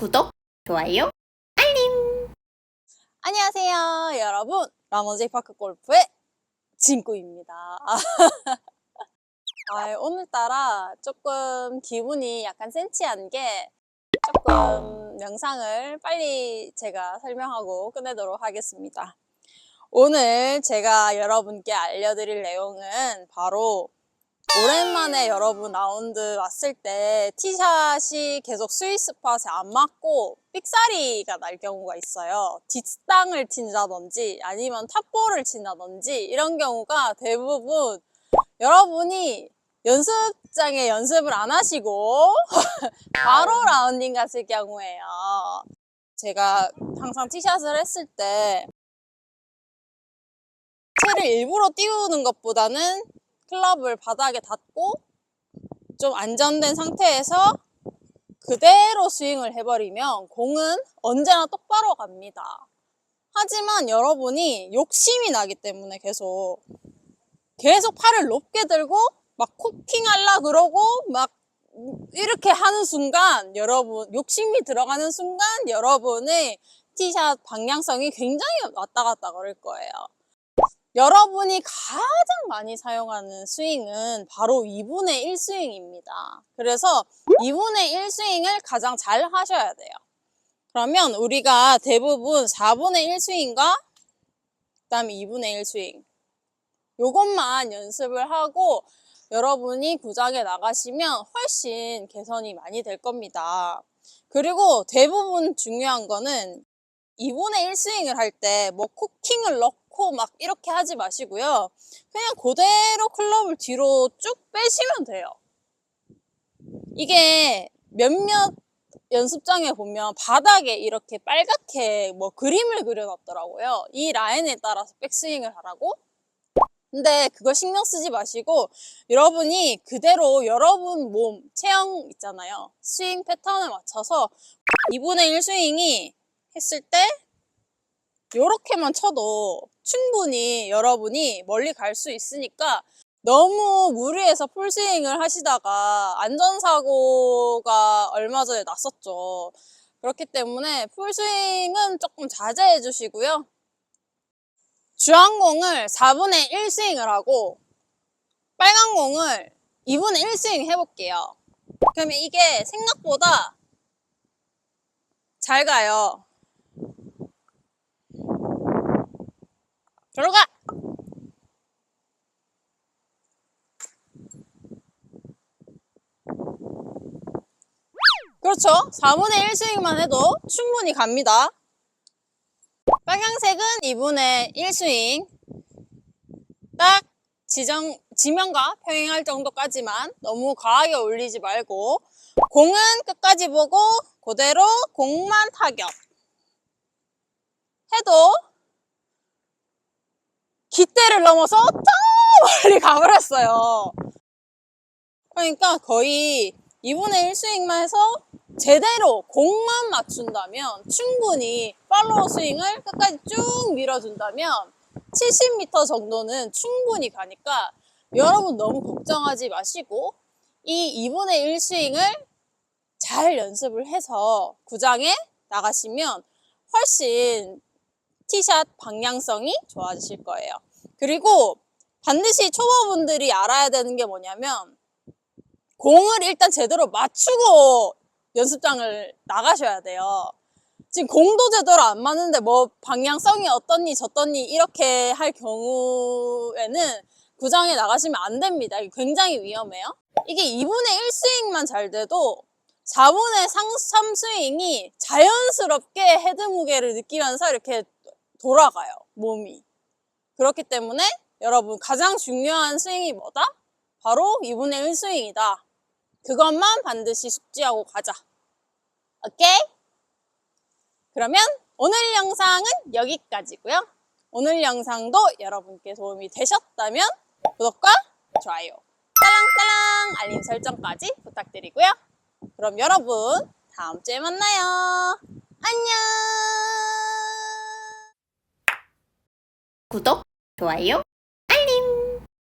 구독, 좋아요, 안녕하세요, 여러분. 라머지 파크 골프의 진구입니다. 아, 오늘따라 조금 기분이 약간 센치한 게 조금 영상을 빨리 제가 설명하고 끝내도록 하겠습니다. 오늘 제가 여러분께 알려드릴 내용은 바로 오랜만에 여러분 라운드 왔을 때 티샷이 계속 스윗 스팟에 안 맞고 삑사리가 날 경우가 있어요. 뒷땅을 친다든지 아니면 탑볼을 친다든지 이런 경우가 대부분 여러분이 연습장에 연습을 안 하시고 바로 라운딩 갔을 경우에요. 제가 항상 티샷을 했을 때 채를 일부러 띄우는 것보다는 클럽을 바닥에 닿고 좀 안전된 상태에서 그대로 스윙을 해버리면 공은 언제나 똑바로 갑니다. 하지만 여러분이 욕심이 나기 때문에 계속 계속 팔을 높게 들고 막 코킹 할라 그러고 막 이렇게 하는 순간 여러분 욕심이 들어가는 순간 여러분의 티샷 방향성이 굉장히 왔다 갔다 그럴 거예요. 여러분이 가장 많이 사용하는 스윙은 바로 2분의 1 스윙입니다. 그래서 2분의 1 스윙을 가장 잘 하셔야 돼요. 그러면 우리가 대부분 4분의 1 스윙과 그 다음에 2분의 1 스윙 요것만 연습을 하고 여러분이 구장에 나가시면 훨씬 개선이 많이 될 겁니다. 그리고 대부분 중요한 거는 2분의 1 스윙을 할 때 뭐 코킹을 넣고 막 이렇게 하지 마시고요. 그냥 그대로 클럽을 뒤로 쭉 빼시면 돼요. 이게 몇몇 연습장에 보면 바닥에 이렇게 빨갛게 뭐 그림을 그려놨더라고요. 이 라인에 따라서 백스윙을 하라고. 근데 그거 신경 쓰지 마시고 여러분이 그대로 여러분 몸 체형 있잖아요. 스윙 패턴에 맞춰서 2분의 1 스윙이 했을 때 요렇게만 쳐도 충분히 여러분이 멀리 갈 수 있으니까 너무 무리해서 풀스윙을 하시다가 안전사고가 얼마 전에 났었죠. 그렇기 때문에 풀스윙은 조금 자제해 주시고요. 주황공을 4분의 1 스윙을 하고 빨간 공을 2분의 1 스윙 해볼게요. 그러면 이게 생각보다 잘 가요. 들어가! 그렇죠. 4분의 1 스윙만 해도 충분히 갑니다. 빨강색은 2분의 1 스윙. 딱 지정, 지면과 평행할 정도까지만 너무 과하게 올리지 말고 공은 끝까지 보고 그대로 공만 타격. 해도 기대를 넘어서 저 멀리 가버렸어요. 그러니까 거의 2분의 1 스윙만 해서 제대로 공만 맞춘다면 충분히 팔로우 스윙을 끝까지 쭉 밀어준다면 70m 정도는 충분히 가니까 여러분 너무 걱정하지 마시고 이 2분의 1 스윙을 잘 연습을 해서 구장에 나가시면 훨씬 티샷 방향성이 좋아지실 거예요. 그리고 반드시 초보분들이 알아야 되는 게 뭐냐면 공을 일단 제대로 맞추고 연습장을 나가셔야 돼요. 지금 공도 제대로 안 맞는데 뭐 방향성이 어떻니 저떻니 이렇게 할 경우에는 구장에 나가시면 안 됩니다. 이게 굉장히 위험해요. 이게 2분의 1 스윙만 잘 돼도 4분의 3 스윙이 자연스럽게 헤드 무게를 느끼면서 이렇게 돌아가요. 몸이. 그렇기 때문에 여러분 가장 중요한 스윙이 뭐다? 바로 2분의 1 스윙이다. 그것만 반드시 숙지하고 가자. 오케이? 그러면 오늘 영상은 여기까지고요. 오늘 영상도 여러분께 도움이 되셨다면 구독과 좋아요, 딸랑딸랑 알림 설정까지 부탁드리고요. 그럼 여러분 다음 주에 만나요. 안녕! 구독, 좋아요,